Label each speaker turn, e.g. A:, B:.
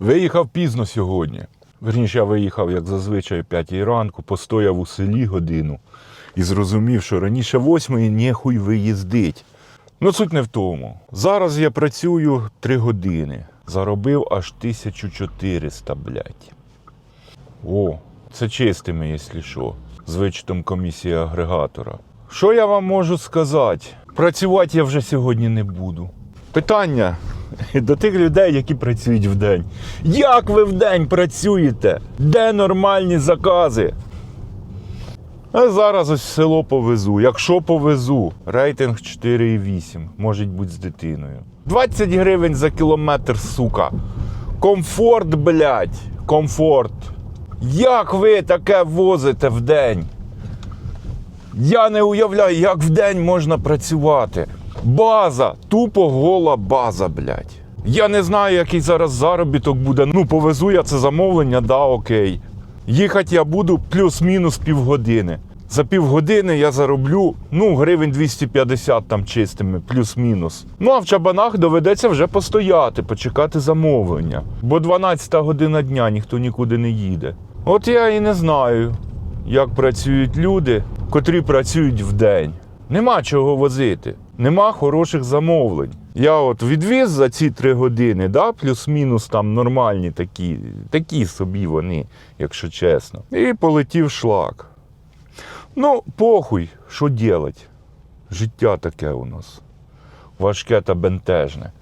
A: Виїхав пізно сьогодні. Верніше, я виїхав, як зазвичай, о 5 ранку, постояв у селі годину і зрозумів, що раніше восьмої ніхуй виїздить. Ну, суть не в тому. Зараз я працюю 3 години. Заробив аж 1400, блядь. О, це чистими, якщо що, з вичетом комісії агрегатора. Що я вам можу сказати? Працювати я вже сьогодні не буду. Питання до тих людей, які працюють вдень. Як ви вдень працюєте? Де нормальні закази? А зараз ось село повезу. Якщо повезу, рейтинг 4,8, може бути з дитиною. 20 гривень за кілометр, сука. Комфорт, блядь, комфорт. Як ви таке возите в день? Я не уявляю, як в день можна працювати. База, тупо гола база, блядь. Я не знаю, який зараз заробіток буде. Ну, повезу я це замовлення, да, окей. Їхати я буду плюс-мінус півгодини. За півгодини я зароблю ну, гривень 250 там чистими, плюс-мінус. Ну а в чабанах доведеться вже постояти, почекати замовлення. Бо 12 година дня ніхто нікуди не їде. От я і не знаю, як працюють люди, котрі працюють вдень. Нема чого возити, нема хороших замовлень. Я от відвіз за ці три години, да, плюс-мінус там нормальні такі, такі собі вони, якщо чесно. І полетів шлак. Ну, похуй, що делать? Життя таке у нас. Важке та бентежне.